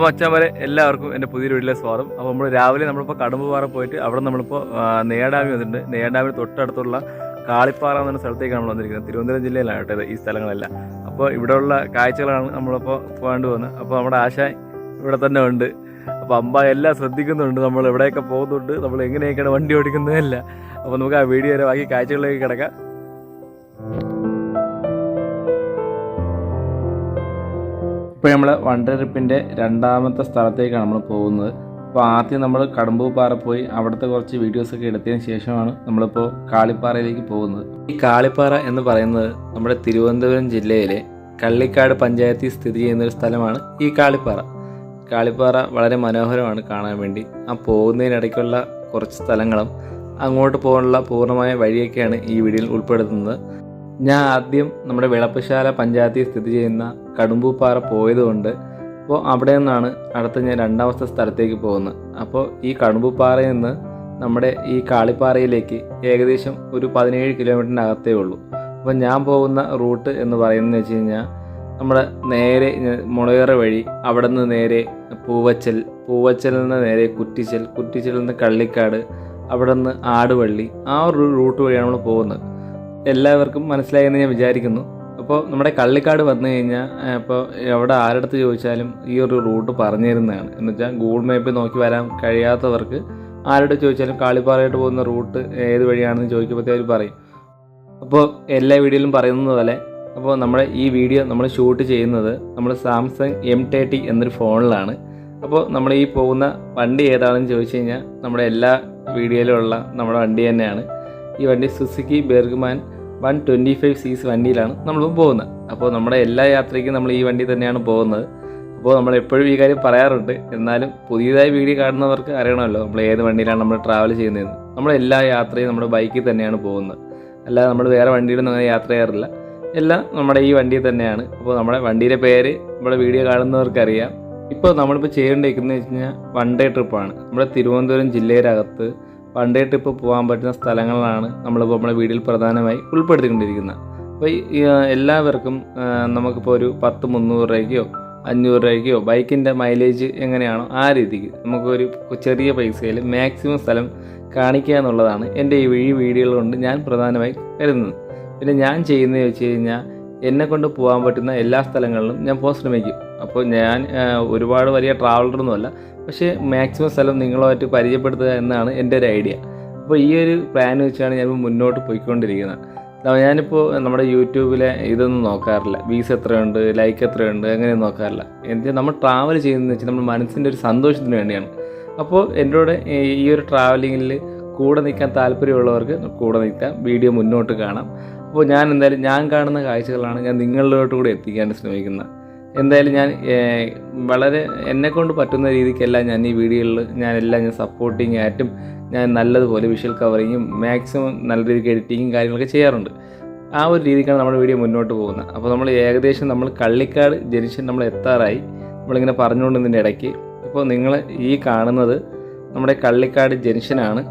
അപ്പോൾ അച്ഛൻ വരെ എല്ലാവർക്കും എന്റെ പുതിയൊരു വീട്ടിലെ സ്വാഗതം. അപ്പോൾ നമ്മൾ രാവിലെ നമ്മളിപ്പോൾ കടമ്പുപാറ പോയിട്ട് അവിടെ നമ്മളിപ്പോൾ നേടാമി വന്നിട്ടുണ്ട്. നെയ്യാഡാമിന് തൊട്ടടുത്തുള്ള കാളിപ്പാറ എന്ന സ്ഥലത്തേക്കാണ് നമ്മൾ വന്നിരിക്കുന്നത്. തിരുവനന്തപുരം ജില്ലയിലാണ് കേട്ടോ ഈ സ്ഥലങ്ങളെല്ലാം. അപ്പോൾ ഇവിടെയുള്ള കാഴ്ചകളാണ് നമ്മളിപ്പോൾ പോകാണ്ട് പോകുന്നത്. അപ്പോൾ നമ്മുടെ ആശ ഇവിടെ തന്നെ ഉണ്ട്. അപ്പോൾ അമ്പ എല്ലാം ശ്രദ്ധിക്കുന്നുണ്ട്. നമ്മൾ എവിടെയൊക്കെ പോകുന്നുണ്ട് നമ്മൾ എങ്ങനെയൊക്കെയാണ് വണ്ടി ഓടിക്കുന്നതല്ല. അപ്പോൾ നമുക്ക് ആ വീഡിയോ വരെ ബാക്കി കാഴ്ചകളിലേക്ക് കിടക്കാം. ഇപ്പോൾ നമ്മൾ ട്രിപ്പിന്റെ രണ്ടാമത്തെ സ്ഥലത്തേക്കാണ് നമ്മൾ പോകുന്നത്. അപ്പോൾ ആദ്യം നമ്മൾ കടമ്പൂപ്പാറ പോയി അവിടുത്തെ കുറച്ച് വീഡിയോസൊക്കെ എടുത്തതിന് ശേഷമാണ് നമ്മളിപ്പോൾ കാളിപ്പാറയിലേക്ക് പോകുന്നത്. ഈ കാളിപ്പാറ എന്ന് പറയുന്നത് നമ്മുടെ തിരുവനന്തപുരം ജില്ലയിലെ കള്ളിക്കാട് പഞ്ചായത്തിൽ സ്ഥിതി ചെയ്യുന്ന ഒരു സ്ഥലമാണ് ഈ കാളിപ്പാറ. കാളിപ്പാറ വളരെ മനോഹരമാണ് കാണാൻ വേണ്ടി. ആ പോകുന്നതിനിടയ്ക്കുള്ള കുറച്ച് സ്ഥലങ്ങളും അങ്ങോട്ട് പോകാനുള്ള പൂർണമായ വഴിയൊക്കെയാണ് ഈ വീഡിയോയിൽ ഉൾപ്പെടുത്തുന്നത്. ഞാൻ ആദ്യം നമ്മുടെ വിളപ്പശാല പഞ്ചായത്തിൽ സ്ഥിതി ചെയ്യുന്ന കടുമ്പൂപ്പാറ പോയതുകൊണ്ട് അപ്പോൾ അവിടെ നിന്നാണ് അടുത്ത ഞാൻ രണ്ടാമത്തെ സ്ഥലത്തേക്ക് പോകുന്നത്. അപ്പോൾ ഈ കടുമ്പൂപ്പാറയിൽ നിന്ന് നമ്മുടെ ഈ കാളിപ്പാറയിലേക്ക് ഏകദേശം ഒരു പതിനേഴ് കിലോമീറ്ററിന്റെ അകത്തേ ഉള്ളൂ. അപ്പോൾ ഞാൻ പോകുന്ന റൂട്ട് എന്ന് പറയുന്നത് വെച്ച് കഴിഞ്ഞാൽ നമ്മുടെ നേരെ ഞ- വഴി അവിടെ നിന്ന് നേരെ പൂവച്ചൽ പൂവച്ചലിൽ നിന്ന് നേരെ കുറ്റിച്ചൽ കുറ്റിച്ചലിൽ നിന്ന് കള്ളിക്കാട് അവിടെ നിന്ന് ആടുവള്ളി ആ ഒരു റൂട്ട് വഴിയാണ് നമ്മൾ പോകുന്നത്. എല്ലാവർക്കും മനസ്സിലായെന്ന് ഞാൻ വിചാരിക്കുന്നു. അപ്പോൾ നമ്മുടെ കള്ളിക്കാട് വന്നു കഴിഞ്ഞാൽ ഇപ്പോൾ എവിടെ ആരടുത്ത് ചോദിച്ചാലും ഈ ഒരു റൂട്ട് പറഞ്ഞു തരുന്നതാണ് എന്ന് വെച്ചാൽ ഗൂഗിൾ മാപ്പിൽ നോക്കി വരാൻ കഴിയാത്തവർക്ക് ആരോട് ചോദിച്ചാലും കാളിപ്പാറയായിട്ട് പോകുന്ന റൂട്ട് ഏത് വഴിയാണെന്ന് ചോദിക്കുമ്പോഴത്തേക്ക് പറയും. അപ്പോൾ എല്ലാ വീഡിയോയിലും പറയുന്നത് പോലെ അപ്പോൾ നമ്മുടെ ഈ വീഡിയോ നമ്മൾ ഷൂട്ട് ചെയ്യുന്നത് നമ്മൾ സാംസങ് എം തേർട്ടി എന്നൊരു ഫോണിലാണ്. അപ്പോൾ നമ്മൾ ഈ പോകുന്ന വണ്ടി ഏതാണെന്ന് ചോദിച്ചു കഴിഞ്ഞാൽ നമ്മുടെ എല്ലാ വീഡിയോയിലുള്ള നമ്മുടെ വണ്ടി തന്നെയാണ്. ഈ വണ്ടി Suzuki Burgman one twenty five C C വണ്ടിയിലാണ് നമ്മൾ പോകുന്നത്. അപ്പോൾ നമ്മുടെ എല്ലാ യാത്രയ്ക്കും നമ്മൾ ഈ വണ്ടി തന്നെയാണ് പോകുന്നത്. അപ്പോൾ നമ്മൾ എപ്പോഴും ഈ കാര്യം പറയാറുണ്ട്. എന്നാലും പുതിയതായി വീഡിയോ കാണുന്നവർക്ക് അറിയണമല്ലോ നമ്മൾ ഏത് വണ്ടിയിലാണ് നമ്മൾ ട്രാവൽ ചെയ്യുന്നതെന്ന്. നമ്മൾ എല്ലാ യാത്രയും നമ്മുടെ ബൈക്കിൽ തന്നെയാണ് പോകുന്നത്. അല്ലാതെ നമ്മൾ വേറെ വണ്ടിയിലൊന്നും അങ്ങനെ യാത്ര ചെയ്യാറില്ല. എല്ലാം നമ്മുടെ ഈ വണ്ടിയിൽ തന്നെയാണ്. അപ്പോൾ നമ്മുടെ വണ്ടിയുടെ പേര് നമ്മുടെ വീഡിയോ കാണുന്നവർക്കറിയാം ഇപ്പോൾ നമ്മളിപ്പോൾ ചെയ്യേണ്ടിരിക്കുന്നത് വെച്ച് കഴിഞ്ഞാൽ വൺ ഡേ ട്രിപ്പാണ് നമ്മുടെ തിരുവനന്തപുരം ജില്ലയിലകത്ത് ഡേ ട്രിപ്പ് പോകാൻ പറ്റുന്ന സ്ഥലങ്ങളാണ് നമ്മളിപ്പോൾ നമ്മുടെ വീഡിയോയിൽ പ്രധാനമായി ഉൾപ്പെടുത്തിക്കൊണ്ടിരിക്കുന്നത്. അപ്പോൾ എല്ലാവർക്കും നമുക്കിപ്പോൾ ഒരു പത്ത് മുന്നൂറ് രൂപയ്ക്കോ അഞ്ഞൂറ് രൂപയ്ക്കോ ബൈക്കിന്റെ മൈലേജ് എങ്ങനെയാണോ ആ രീതിക്ക് നമുക്കൊരു ചെറിയ പൈസയിൽ മാക്സിമം സ്ഥലം കാണിക്കുക എന്നുള്ളതാണ് എന്റെ ഈ ഈ വീഡിയോകൾ കൊണ്ട് ഞാൻ പ്രധാനമായി കരുതുന്നത് പിന്നെ ഞാൻ ചെയ്യുന്നത് വെച്ച് കഴിഞ്ഞാൽ എന്നെ കൊണ്ട് പോകാൻ പറ്റുന്ന എല്ലാ സ്ഥലങ്ങളിലും ഞാൻ പോകാൻ ശ്രമിക്കും. അപ്പോൾ ഞാൻ ഒരുപാട് വലിയ ട്രാവലറൊന്നുമല്ല പക്ഷേ മാക്സിമം സ്ഥലം നിങ്ങളുമായിട്ട് പരിചയപ്പെടുത്തുക എന്നാണ് എന്റെ ഒരു ഐഡിയ. അപ്പോൾ ഈ ഒരു പ്ലാൻ വെച്ചാണ് ഞാൻ മുന്നോട്ട് പോയിക്കൊണ്ടിരിക്കുന്നത്. ഞാനിപ്പോൾ നമ്മുടെ യൂട്യൂബിലെ ഇതൊന്നും നോക്കാറില്ല. വ്യൂസ് എത്രയുണ്ട് ലൈക്ക് എത്രയുണ്ട് അങ്ങനെയൊന്നും നോക്കാറില്ല. എന്നിട്ട് നമ്മൾ ട്രാവൽ ചെയ്യുന്നതെന്ന് വെച്ചാൽ നമ്മുടെ മനസ്സിന്റെ ഒരു സന്തോഷത്തിന് വേണ്ടിയാണ്. അപ്പോൾ എന്റെ കൂടെ ഈ ഒരു ട്രാവലിങ്ങിൽ കൂടെ നിൽക്കാൻ താല്പര്യമുള്ളവർക്ക് കൂടെ നിൽക്കാം വീഡിയോ മുന്നോട്ട് കാണാം. അപ്പോൾ ഞാൻ എന്തായാലും ഞാൻ കാണുന്ന കാഴ്ചകളാണ് ഞാൻ നിങ്ങളിലോട്ട് കൂടി എത്തിക്കാൻ ശ്രമിക്കുന്നത് എന്തായാലും ഞാൻ വളരെ എന്നെക്കൊണ്ട് പറ്റുന്ന രീതിക്കെല്ലാം ഞാൻ ഈ വീഡിയോയിൽ ഞാൻ എല്ലാം ഞാൻ സപ്പോർട്ടിങ് ആയിട്ടും ഞാൻ നല്ലതുപോലെ വിഷ്വൽ കവറിങ്ങും മാക്സിമം നല്ല രീതിക്ക് എഡിറ്റിങ്ങും കാര്യങ്ങളൊക്കെ ചെയ്യാറുണ്ട്. ആ ഒരു രീതിക്കാണ് നമ്മുടെ വീഡിയോ മുന്നോട്ട് പോകുന്നത്. അപ്പോൾ നമ്മൾ ഏകദേശം നമ്മൾ കള്ളിക്കാട് ജനിച്ച് നമ്മൾ എത്താറായി. നമ്മളിങ്ങനെ പറഞ്ഞുകൊണ്ടിരുന്നതിന്റെ ഇടയ്ക്ക് ഇപ്പോൾ നിങ്ങൾ ഈ കാണുന്നത് നമ്മുടെ കള്ളിക്കാട് ജനിഷനാണ്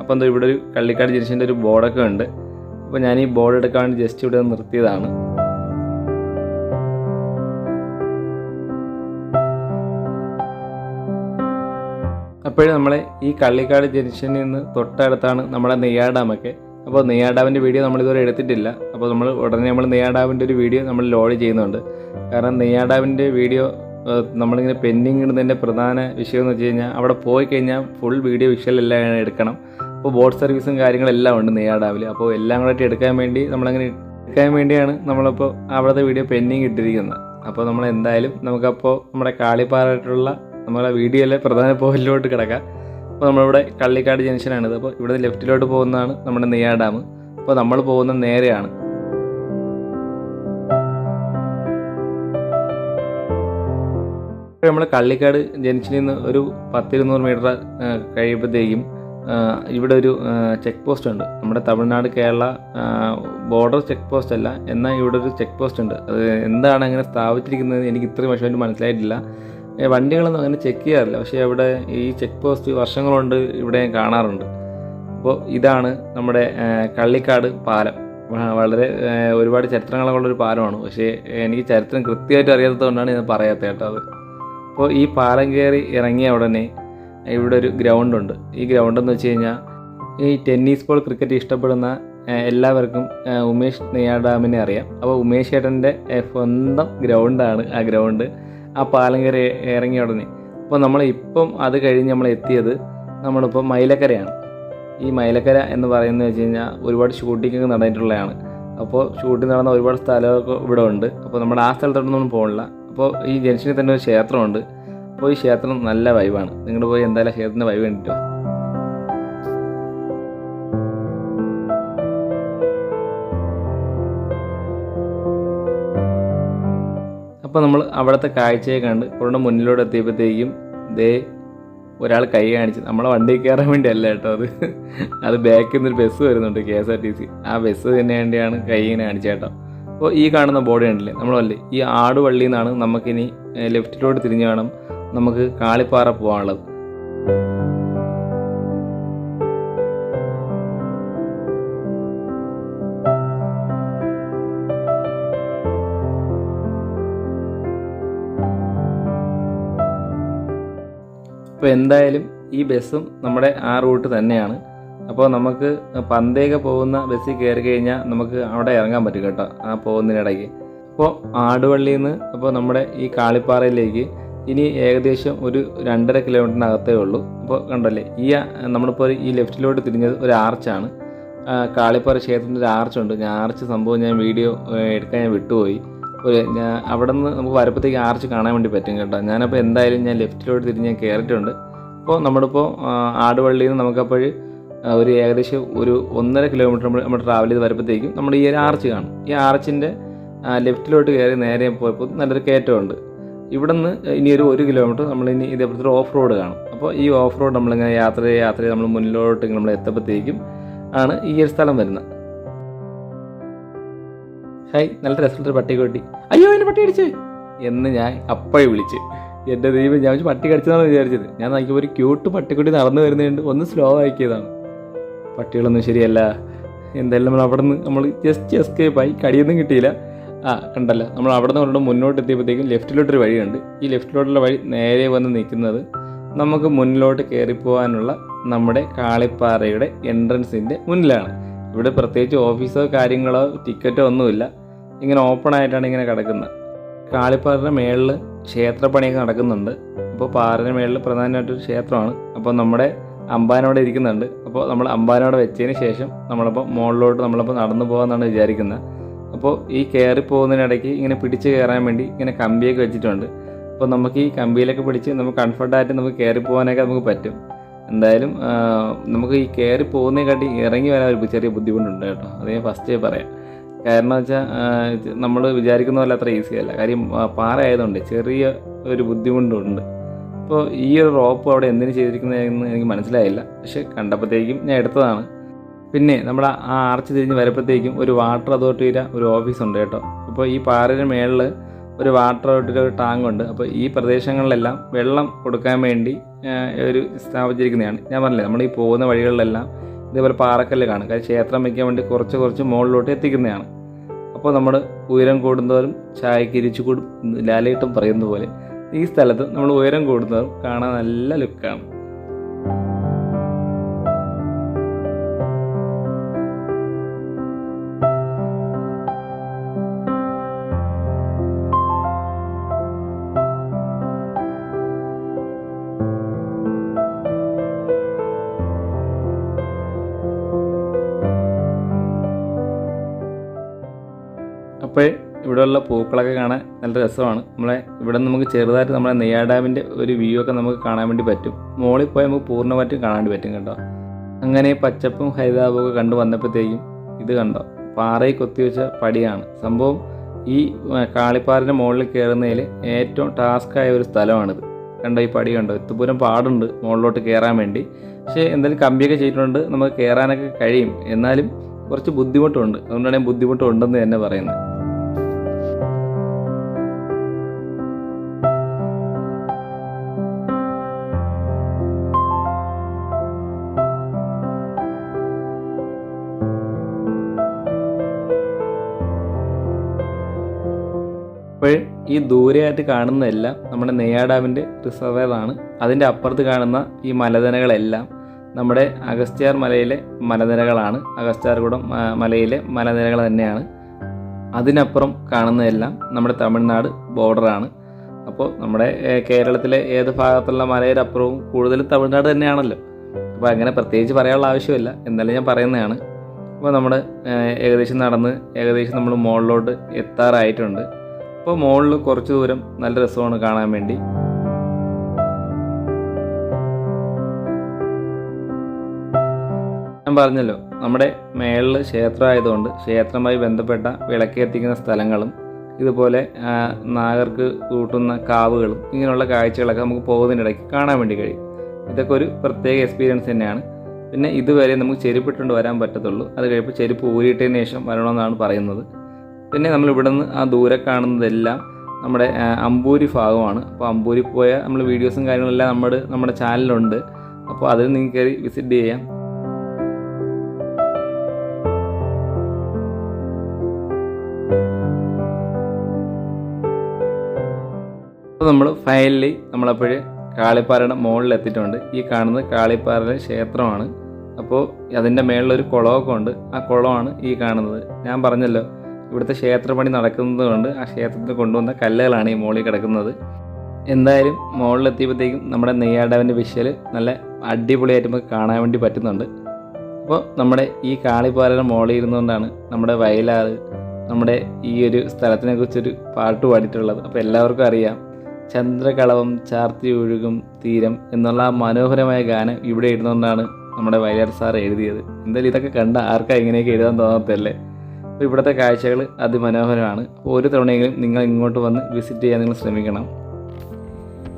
അപ്പോൾ എന്തോ ഇവിടെ ഒരു കള്ളിക്കാട് ജനിഷന്റെ ഒരു ബോർഡൊക്കെ ഉണ്ട്. അപ്പോൾ ഞാൻ ഈ ബോർഡ് എടുക്കാൻ ജസ്റ്റ് ഇവിടെ നിർത്തിയതാണ്. അപ്പോഴും നമ്മളെ ഈ കള്ളിക്കാട് ജംഗ്ഷനിൽ നിന്ന് തൊട്ടടുത്താണ് നമ്മുടെ നെയ്യാർ ഡാമൊക്കെ അപ്പോൾ നെയ്യാർ വീഡിയോ നമ്മൾ ഇതുവരെ എടുത്തിട്ടില്ല. അപ്പോൾ നമ്മൾ ഉടനെ നമ്മൾ നെയ്യാർ ഒരു വീഡിയോ നമ്മൾ ലോഡ് ചെയ്യുന്നുണ്ട്. കാരണം നെയ്യാർ വീഡിയോ നമ്മളിങ്ങനെ പെൻഡിങ് ഇടുന്നതിന്റെ പ്രധാന വിഷയം എന്ന് വെച്ച് കഴിഞ്ഞാൽ അവിടെ പോയി കഴിഞ്ഞാൽ ഫുൾ വീഡിയോ വിഷ്വൽ എല്ലാം എടുക്കണം. അപ്പോൾ ബോട്ട് സർവീസും കാര്യങ്ങളെല്ലാം ഉണ്ട് നെയ്യാടാവിൽ അപ്പോൾ എല്ലാം കൂടെ എടുക്കാൻ വേണ്ടി നമ്മളങ്ങനെ എടുക്കാൻ വേണ്ടിയാണ് നമ്മളിപ്പോൾ അവിടുത്തെ വീഡിയോ പെൻഡിങ് ഇട്ടിരിക്കുന്നത്. അപ്പോൾ നമ്മൾ എന്തായാലും നമുക്കപ്പോൾ നമ്മുടെ കാളിപ്പാറായിട്ടുള്ള നമ്മുടെ വീഡിയോയിലെ പ്രധാന പോയിന്റിലോട്ട് കിടക്കാം. അപ്പോൾ നമ്മളിവിടെ കള്ളിക്കാട് ജംഗ്ഷനാണിത് അപ്പോൾ ഇവിടെ ലെഫ്റ്റിലോട്ട് പോകുന്നതാണ് നമ്മുടെ നെയ്യാ ഡാം അപ്പോൾ നമ്മൾ പോകുന്ന നേരെയാണ്. നമ്മൾ കള്ളിക്കാട് ജംഗ്ഷനിൽ നിന്ന് ഒരു പത്തിരുന്നൂറ് മീറ്റർ കഴിയുമ്പോഴത്തേക്കും ഇവിടെ ഒരു ചെക്ക് പോസ്റ്റ് ഉണ്ട്. നമ്മുടെ Tamilnadu Kerala border check post അല്ല. എന്നാൽ ഇവിടെ ഒരു ചെക്ക് പോസ്റ്റ് ഉണ്ട്. അത് എന്താണ് അങ്ങനെ സ്ഥാപിച്ചിരിക്കുന്നത് എനിക്ക് ഇത്രയും വർഷമായിട്ട് മനസ്സിലായിട്ടില്ല. വണ്ടികളൊന്നും അങ്ങനെ ചെക്ക് ചെയ്യാറില്ല. പക്ഷേ അവിടെ ഈ ചെക്ക് പോസ്റ്റ് വർഷങ്ങൾ കൊണ്ട് ഇവിടെ കാണാറുണ്ട്. അപ്പോൾ ഇതാണ് നമ്മുടെ കള്ളിക്കാട് പാലം. വളരെ ഒരുപാട് ചരിത്രങ്ങളുള്ളൊരു പാലമാണ്. പക്ഷേ എനിക്ക് ചരിത്രം കൃത്യമായിട്ട് അറിയാത്തത് കൊണ്ടാണ് ഞാൻ പറയാത്തത് കേട്ടോ അത്. അപ്പോൾ ഈ പാലം കയറി ഇറങ്ങിയ ഉടനെ ഇവിടെ ഒരു ഗ്രൗണ്ട് ഉണ്ട്. ഈ ഗ്രൗണ്ട് എന്ന് വെച്ച് കഴിഞ്ഞാൽ ഈ ടെന്നീസ് ബോൾ ക്രിക്കറ്റ് ഇഷ്ടപ്പെടുന്ന എല്ലാവർക്കും ഉമേഷ് നെയ്യാഡാമിനെ അറിയാം. അപ്പോൾ ഉമേഷ് ഏട്ടന്റെ സ്വന്തം ഗ്രൗണ്ടാണ് ആ ഗ്രൗണ്ട് ആ പാലം കയറി ഇറങ്ങിയ ഉടനെ. അപ്പോൾ നമ്മൾ ഇപ്പം അത് കഴിഞ്ഞ് നമ്മൾ എത്തിയത് നമ്മളിപ്പോൾ മൈലക്കരയാണ്. ഈ മൈലക്കര എന്ന് പറയുന്നത് വെച്ച് കഴിഞ്ഞാൽ ഒരുപാട് ഷൂട്ടിങ്ങൊക്കെ നടന്നിട്ടുള്ളതാണ്. അപ്പോൾ ഷൂട്ടിംഗ് നടന്ന ഒരുപാട് സ്ഥലമൊക്കെ ഇവിടെ ഉണ്ട്. അപ്പോൾ നമ്മുടെ ആ സ്ഥലത്തോട്ടൊന്നും പോകണില്ല അപ്പോൾ ഈ ജംഗ്ഷനിൽ തന്നെ ഒരു ക്ഷേത്രമുണ്ട്. ഈ ക്ഷേത്രം നല്ല വൈവാണ് നിങ്ങൾ പോയി എന്തായാലും ക്ഷേത്രത്തിന്റെ വൈവ് കണ്ടിട്ടോ? അപ്പോൾ നമ്മൾ അവിടുത്തെ കാഴ്ചയെ കണ്ട് കുറേ മുന്നിലൂടെ എത്തിയപ്പോഴത്തേക്കും ദേ ഒരാൾ കൈ കാണിച്ച് നമ്മളെ വണ്ടി കയറാൻ വേണ്ടി അല്ല കേട്ടോ അത്. അത് ബാക്കിൽ നിന്നൊരു ബസ് വരുന്നുണ്ട് K S R T C ആ ബസ് തന്നെ വേണ്ടിയാണ് കൈ ഇങ്ങനെ കാണിച്ചത് കേട്ടോ. അപ്പോൾ ഈ കാണുന്ന ബോർഡ് ഉണ്ടല്ലേ നമ്മളല്ലേ ഈ ആടുവള്ളിയിൽ നിന്നാണ് നമുക്കിനി ലെഫ്റ്റിലോട്ട് തിരിഞ്ഞ് വേണം നമുക്ക് കാളിപ്പാറ പോകാനുള്ളത് അപ്പോൾ എന്തായാലും ഈ ബസ്സും നമ്മുടെ ആ റൂട്ട് തന്നെയാണ്. അപ്പോൾ നമുക്ക് പന്തേക്ക് പോകുന്ന ബസ്സിൽ കയറി കഴിഞ്ഞാൽ നമുക്ക് അവിടെ ഇറങ്ങാൻ പറ്റും കേട്ടോ ആ പോകുന്നതിനിടയ്ക്ക്. അപ്പോൾ ആടുവള്ളിയിൽ നിന്ന് അപ്പോൾ നമ്മുടെ ഈ കാളിപ്പാറയിലേക്ക് ഇനി ഏകദേശം ഒരു രണ്ടര കിലോമീറ്ററിനകത്തേ ഉള്ളൂ. അപ്പോൾ കണ്ടല്ലേ ഈ നമ്മളിപ്പോൾ ഈ ലെഫ്റ്റിലോട്ട് തിരിഞ്ഞത് ഒരു ആർച്ചാണ്. കാളിപ്പാറ ക്ഷേത്രത്തിന്റെ ഒരു ആർച്ചുണ്ട്. ഞാൻ ആർച്ച് സംഭവം ഞാൻ വീഡിയോ എടുക്കാൻ ഞാൻ വിട്ടുപോയി. ഒരു ഞാൻ അവിടെ നിന്ന് നമുക്ക് വരപ്പത്തേക്ക് ആർച്ച് കാണാൻ വേണ്ടി പറ്റും കേട്ടോ. ഞാനപ്പോൾ എന്തായാലും ഞാൻ ലെഫ്റ്റിലോട്ട് തിരിഞ്ഞ് ഞാൻ കയറിയിട്ടുണ്ട് അപ്പോൾ നമ്മളിപ്പോൾ ആടുവള്ളിയിൽ നിന്ന് നമുക്കപ്പോൾ ഒരു ഏകദേശം ഒരു ഒന്നര കിലോമീറ്റർ നമ്മൾ നമ്മൾ ട്രാവൽ ചെയ്ത് വരുമ്പോഴത്തേക്കും നമ്മൾ ഈ ഒരു ആർച്ച് കാണും. ഈ ആർച്ചിന്റെ ലെഫ്റ്റിലോട്ട് കയറി നേരെ പോയപ്പോൾ നല്ലൊരു കയറ്റമുണ്ട്. ഇവിടെ നിന്ന് ഇനി ഒരു ഒരു കിലോമീറ്റർ നമ്മൾ ഇനി ഇതേപോലത്തെ ഓഫ് റോഡ് കാണും. അപ്പോൾ ഈ ഓഫ് റോഡ് നമ്മളിങ്ങനെ യാത്ര യാത്ര നമ്മൾ മുന്നിലോട്ട് നമ്മൾ എത്തുമ്പോഴത്തേക്കും ആണ് ഈ ഒരു സ്ഥലം വരുന്നത്. ഹായ് നല്ല രസമുള്ളൊരു പട്ടി കൊട്ടി. അയ്യോ എന്നെ പട്ടി അടിച്ച് എന്ന് ഞാൻ അപ്പോഴേ വിളിച്ച്. എന്റെ ദൈവം ഞാൻ വെച്ച് പട്ടി കടിച്ചതാണ് വിചാരിച്ചത്. ഞാൻ നോക്കിയപ്പോൾ ഒരു ക്യൂട്ട് പട്ടിക്കുട്ടി നടന്നു വരുന്നതുകൊണ്ട് ഒന്ന് സ്ലോ ആക്കിയതാണ് പട്ടികളൊന്നും ശരിയല്ല. എന്തായാലും നമ്മൾ അവിടെ നിന്ന് നമ്മൾ ജസ്റ്റ് എസ്കേപ്പായി കടിയൊന്നും കിട്ടിയില്ല. ആ കണ്ടല്ല. നമ്മൾ അവിടെ നിന്ന് കൊണ്ട് മുന്നോട്ട് എത്തിയപ്പോഴത്തേക്കും ലെഫ്റ്റിലോട്ടൊരു വഴിയുണ്ട്. ഈ ലെഫ്റ്റിലോട്ടുള്ള വഴി നേരെ വന്ന് നിൽക്കുന്നത് നമുക്ക് മുന്നിലോട്ട് കയറിപ്പോകാനുള്ള നമ്മുടെ കാളിപ്പാറയുടെ എൻട്രൻസിന്റെ മുന്നിലാണ്. ഇവിടെ പ്രത്യേകിച്ച് ഓഫീസോ കാര്യങ്ങളോ ടിക്കറ്റോ ഒന്നുമില്ല. ഇങ്ങനെ ഓപ്പൺ ആയിട്ടാണ് ഇങ്ങനെ കിടക്കുന്നത്. കാളിപ്പാറയുടെ മേളിൽ ക്ഷേത്രപ്പണിയൊക്കെ നടക്കുന്നുണ്ട്. അപ്പോൾ പാറയുടെ മേളിൽ പ്രധാനമായിട്ടൊരു ക്ഷേത്രമാണ്. അപ്പോൾ നമ്മുടെ അമ്പാനോടെ ഇരിക്കുന്നുണ്ട്. അപ്പോൾ നമ്മൾ അമ്പാനോടെ വെച്ചതിന് ശേഷം നമ്മളിപ്പോൾ മുകളിലോട്ട് നമ്മളിപ്പോൾ നടന്നു പോകാമെന്നാണ് വിചാരിക്കുന്നത്. അപ്പോൾ ഈ കയറി പോകുന്നതിനിടയ്ക്ക് ഇങ്ങനെ പിടിച്ച് കയറാൻ വേണ്ടി ഇങ്ങനെ കമ്പിയൊക്കെ വെച്ചിട്ടുണ്ട്. അപ്പോൾ നമുക്ക് ഈ കമ്പിയിലൊക്കെ പിടിച്ച് നമുക്ക് കംഫർട്ടായിട്ട് നമുക്ക് കയറി പോകാനൊക്കെ നമുക്ക് പറ്റും. എന്തായാലും നമുക്ക് ഈ കയറി പോകുന്നതിനെക്കാട്ടി ഇറങ്ങി വരാൻ ഒരു ചെറിയ ബുദ്ധിമുട്ടുണ്ട് കേട്ടോ. അത് ഞാൻ ഫസ്റ്റേ പറയാം. കാരണം വെച്ചാൽ നമ്മൾ വിചാരിക്കുന്ന പോലെ അത്ര ഈസി അല്ല. കാര്യം പാറ ആയതുകൊണ്ട് ചെറിയ ഒരു ബുദ്ധിമുട്ടുണ്ട്. അപ്പോൾ ഈ ഒരു റോപ്പ് അവിടെ എന്തിനു ചെയ്തിരിക്കുന്നതെന്ന് എനിക്ക് മനസ്സിലായില്ല. പക്ഷെ കണ്ടപ്പോഴത്തേക്കും ഞാൻ എടുത്തതാണ്. പിന്നെ നമ്മുടെ ആ ആർച്ച് തിരിഞ്ഞ് വരുമ്പോഴത്തേക്കും ഒരു വാട്ടർ അതോറിറ്റിയുടെ ഒരു ഓഫീസ് ഉണ്ട് കേട്ടോ. അപ്പോൾ ഈ പാറയുടെ മേളിൽ ഒരു വാട്ടർ അതോറിറ്റിയുടെ ഒരു ടാങ്ക് ഉണ്ട്. അപ്പോൾ ഈ പ്രദേശങ്ങളിലെല്ലാം വെള്ളം കൊടുക്കാൻ വേണ്ടി ഒരു സ്ഥാപിച്ചിരിക്കുന്നതാണ്. ഞാൻ പറഞ്ഞില്ലേ നമ്മൾ ഈ പോകുന്ന വഴികളിലെല്ലാം ഇതേപോലെ പാറക്കല്ല് കാണും. കാര്യം ക്ഷേത്രം വയ്ക്കാൻ വേണ്ടി കുറച്ച് കുറച്ച് മുകളിലോട്ട് എത്തിക്കുന്നതാണ്. അപ്പോൾ നമ്മൾ ഉയരം കൂടുന്നവരും ചായക്ക് ഇരിച്ചു കൂടും ലാലേട്ടും പറയുന്ന പോലെ. ഈ സ്ഥലത്ത് നമ്മൾ ഉയരം കൂടുന്നവരും കാണാൻ നല്ല ലുക്കാണ്. അപ്പോൾ ഇവിടെയുള്ള പൂക്കളൊക്കെ കാണാൻ നല്ല രസമാണ്. നമ്മളെ ഇവിടെ നമുക്ക് ചെറുതായിട്ട് നമ്മളെ നെയ്യാർ ഡാമിന്റെ ഒരു വ്യൂ ഒക്കെ നമുക്ക് കാണാൻ വേണ്ടി പറ്റും. മുകളിൽ പോയാൽ നമുക്ക് പൂർണമായിട്ടും കാണാൻ പറ്റും കേട്ടോ. അങ്ങനെ പച്ചപ്പും ഹരിതാപവും ഒക്കെ കണ്ടു വന്നപ്പോഴത്തേക്കും ഇത് കണ്ടോ? പാറയിൽ കൊത്തിവെച്ച പടിയാണ്. സംഭവം ഈ കാളിപ്പാറിന്റെ മുകളിൽ കയറുന്നതിൽ ഏറ്റവും ടാസ്ക്കായ ഒരു സ്ഥലമാണിത്. കണ്ടോ ഈ പടി കണ്ടോ? എത്തുപൂരം പാടുണ്ട് മുകളിലോട്ട് കയറാൻ വേണ്ടി. പക്ഷേ എന്തായാലും കമ്പിയൊക്കെ ചെയ്തിട്ടുണ്ട് നമുക്ക് കയറാനൊക്കെ കഴിയും. എന്നാലും കുറച്ച് ബുദ്ധിമുട്ടുണ്ട്. അതുകൊണ്ടാണ് ഞാൻ ബുദ്ധിമുട്ടുണ്ടെന്ന് തന്നെ പറയുന്നത്. അപ്പോൾ ഈ ദൂരെയായിട്ട് കാണുന്നതെല്ലാം നമ്മുടെ നെയ്യാർ ഡാമിന്റെ റിസർവറാണ് അതിന്റെ അപ്പുറത്ത് കാണുന്ന ഈ മലനിരകളെല്ലാം നമ്മുടെ അഗസ്ത്യാർ മലയിലെ മലനിരകളാണ്. അഗസ്ത്യാർകൂടം മലയിലെ മലനിരകൾ തന്നെയാണ്. അതിനപ്പുറം കാണുന്നതെല്ലാം നമ്മുടെ തമിഴ്നാട് ബോർഡറാണ്. അപ്പോൾ നമ്മുടെ കേരളത്തിലെ ഏത് ഭാഗത്തുള്ള മലയുടെ അപ്പുറവും കൂടുതലും തമിഴ്നാട് തന്നെയാണല്ലോ. അപ്പോൾ അങ്ങനെ പ്രത്യേകിച്ച് പറയാനുള്ള ആവശ്യമില്ല. എന്നാലും ഞാൻ പറയുന്നതാണ്. അപ്പോൾ നമ്മൾ ഏകദേശം നടന്ന് ഏകദേശം നമ്മൾ മുകളിലോട്ട് എത്താറായിട്ടുണ്ട്. അപ്പോൾ മുകളിൽ കുറച്ച് ദൂരം നല്ല രസമാണ് കാണാൻ വേണ്ടി. ഞാൻ പറഞ്ഞല്ലോ നമ്മുടെ മേളിൽ ക്ഷേത്രമായതുകൊണ്ട് ക്ഷേത്രമായി ബന്ധപ്പെട്ട വിളക്കേത്തിക്കുന്ന സ്ഥലങ്ങളും ഇതുപോലെ നാഗർക്ക് കൂട്ടുന്ന കാവുകളും ഇങ്ങനെയുള്ള കാഴ്ചകളൊക്കെ നമുക്ക് പോകുന്നതിനിടയ്ക്ക് കാണാൻ വേണ്ടി കഴിയും. ഇതൊക്കെ ഒരു പ്രത്യേക എക്സ്പീരിയൻസ് തന്നെയാണ്. പിന്നെ ഇതുവരെ നമുക്ക് ചെരുപ്പിട്ടുകൊണ്ട് വരാൻ പറ്റത്തുള്ളൂ. അത് കഴിയുമ്പോൾ ചെരുപ്പ് ഊരിയിട്ടതിന് ശേഷം വരണമെന്നാണ് പറയുന്നത്. പിന്നെ നമ്മൾ ഇവിടുന്ന് ആ ദൂരെ കാണുന്നതെല്ലാം നമ്മുടെ അമ്പൂരി ഭാഗമാണ്. അപ്പോൾ അമ്പൂരി പോയ നമ്മൾ വീഡിയോസും കാര്യങ്ങളെല്ലാം നമ്മുടെ നമ്മുടെ ചാനലിലുണ്ട്. അപ്പോൾ അതിൽ നിങ്ങൾക്ക് കയറി വിസിറ്റ് ചെയ്യാം. അപ്പോൾ നമ്മൾ ഫൈനലി നമ്മളപ്പോഴ് കാളിപ്പാറയുടെ മുകളിൽ എത്തിയിട്ടുണ്ട് ഈ കാണുന്നത് കാളിപ്പാറയുടെ ക്ഷേത്രമാണ്. അപ്പോൾ അതിന്റെ മേളിലൊരു കുളമൊക്കെ ഉണ്ട്. ആ കുളമാണ് ഈ കാണുന്നത്. ഞാൻ പറഞ്ഞല്ലോ ഇവിടുത്തെ ക്ഷേത്രപണി നടക്കുന്നത് കൊണ്ട് ആ ക്ഷേത്രത്തിൽ കൊണ്ടുവന്ന കല്ലുകളാണ് ഈ മുകളിൽ കിടക്കുന്നത്. എന്തായാലും മുകളിലെത്തിയപ്പോഴത്തേക്കും നമ്മുടെ നെയ്യാടവന്റെ വിഷ്വൽ നല്ല അടിപൊളിയായിട്ട് നമുക്ക് കാണാൻ വേണ്ടി പറ്റുന്നുണ്ട്. അപ്പോൾ നമ്മുടെ ഈ കാളിപ്പാലയുടെ മുകളിൽ ഇരുന്നുകൊണ്ടാണ് നമ്മുടെ വയലാറ് നമ്മുടെ ഈ ഒരു സ്ഥലത്തിനെ കുറിച്ചൊരു പാട്ട് പാടിയിട്ടുള്ളത്. അപ്പോൾ എല്ലാവർക്കും അറിയാം ചന്ദ്രകളവം ചാർത്തി ഒഴുകും തീരം എന്നുള്ള ആ മനോഹരമായ ഗാനം ഇവിടെ ഇരുന്നുകൊണ്ടാണ് നമ്മുടെ വയലാർ സാർ എഴുതിയത്. എന്തായാലും ഇതൊക്കെ കണ്ട ആർക്കാ ഇങ്ങനെയൊക്കെ എഴുതാൻ തോന്നത്തല്ലേ ഇവിടുത്തെ കാഴ്ചകൾ അതിമനോഹരമാണ്. ഒരു തവണയെങ്കിലും നിങ്ങൾ ഇങ്ങോട്ട് വന്ന് വിസിറ്റ് ചെയ്യാൻ നിങ്ങൾ ശ്രമിക്കണം.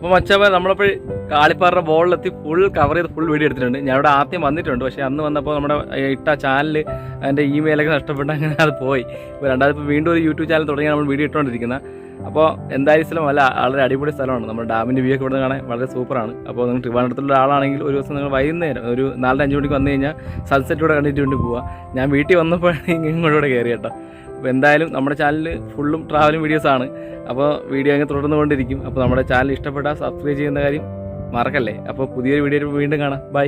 അപ്പോൾ മച്ചാ നമ്മളിപ്പോ കാളിപ്പാറ ബോളിലെത്തി ഫുൾ കവർ ചെയ്ത് ഫുൾ വീഡിയോ എടുത്തിട്ടുണ്ട്. ഞാൻ ഇവിടെ ആദ്യം വന്നിട്ടുണ്ട് പക്ഷേ അന്ന് വന്നപ്പോൾ നമ്മുടെ ഇട്ട ചാനൽ അതിന്റെ ഇമെയിലൊക്കെ നഷ്ടപ്പെട്ട് അങ്ങനെ അത് പോയി. ഇപ്പോൾ രണ്ടാമത് ഇപ്പോൾ വീണ്ടും ഒരു യൂട്യൂബ് ചാനൽ തുടങ്ങി നമ്മൾ വീഡിയോ ഇട്ടുകൊണ്ടിരിക്കുന്നത് അപ്പോൾ എന്തായാലും സ്ഥലം അല്ല വളരെ അടിപൊളി സ്ഥലമാണ്. നമ്മുടെ ഡാമിന്റെ വ്യൂ ഒക്കെ ഇവിടെ കാണാൻ വളരെ സൂപ്പറാണ് അപ്പോൾ നിങ്ങൾ ട്രിവാൻഡ്രത്തുള്ള ആളാണെങ്കിൽ ഒരു ദിവസം നിങ്ങൾ വൈകുന്നേരം ഒരു നാലര അഞ്ച് മണിക്ക് വന്നു കഴിഞ്ഞാൽ സൺസെറ്റ് കൂടെ കണ്ടിട്ട് വേണ്ടി പോവാം. ഞാൻ വീട്ടിൽ വന്നപ്പോഴാണ് ഇങ്ങോട്ടൂടെ കയറി കേട്ടോ അപ്പോൾ എന്തായാലും നമ്മുടെ ചാനലിൽ ഫുള്ളും ട്രാവലിംഗ് ആണ്. അപ്പോൾ വീഡിയോ അങ്ങ് തുടർന്നുകൊണ്ടിരിക്കും. അപ്പോൾ നമ്മുടെ ചാനൽ ഇഷ്ടപ്പെട്ടാൽ സബ്സ്ക്രൈബ് ചെയ്യുന്ന കാര്യം മറക്കല്ലേ? അപ്പോൾ പുതിയൊരു വീഡിയോ വീണ്ടും കാണാം. ബൈ